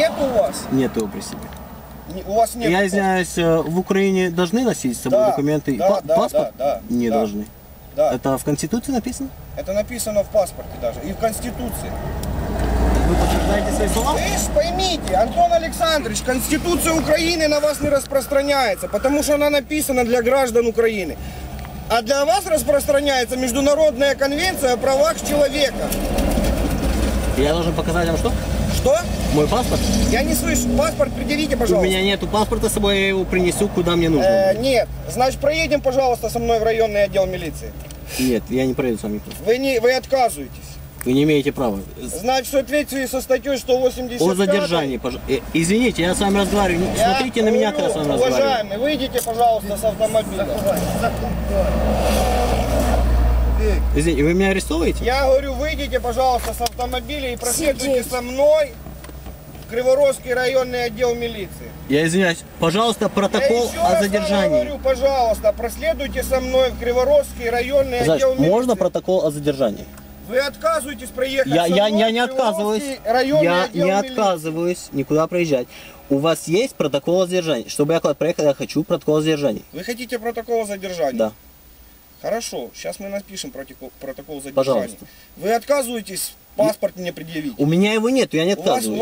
Нет у вас? Нет его при себе. Не- У вас нет. Я извиняюсь, э, в Украине должны носить с собой Да, документы? да, да, паспорт? да, да, Не да. должны. Да. Это в Конституции написано? Это написано в паспорте даже. И в Конституции. Вы подтверждаете свои слова? Вы ж поймите, Антон Александрович, Конституция Украины на вас не распространяется, потому что она написана для граждан Украины. А для вас распространяется Международная конвенция о правах человека. Я должен показать вам что? Что? Мой паспорт? Я не слышу. Паспорт предъявите, У пожалуйста. меня нету паспорта с собой, я его принесу куда мне нужно. Э, нет. Значит, проедем, пожалуйста, со мной в районный отдел милиции. Нет, я не проеду с вами. Вы, не, вы отказываетесь. Вы не имеете права. Значит, в соответствии со статьей 185... О задержании, пожалуйста. Извините, я с вами разговариваю. Я Смотрите на меня, когда я с вами говорю, разговариваю. Уважаемый, выйдите, пожалуйста, с автомобиля. Извините, вы меня арестовываете? Я говорю, выйдите, пожалуйста, с автомобиля и проследуйте со мной в Криворожский районный отдел милиции. Я извиняюсь. Пожалуйста, протокол Я о задержании. говорю, пожалуйста, проследуйте со мной в Криворожский районный Значит, отдел милиции. можно протокол о задержании? Вы отказываетесь проехать Я, со я, мной я не отказываюсь. Я отдел не милиции? отказываюсь никуда проезжать. У вас есть протокол о задержании? Чтобы я куда проехал, я хочу протокол о задержании. Вы хотите протокол задержания? Да. Хорошо, сейчас мы напишем протокол, протокол задержания. Пожалуйста. Вы отказываетесь паспорт мне предъявить? У меня его нет, я не У вас, у отказываюсь.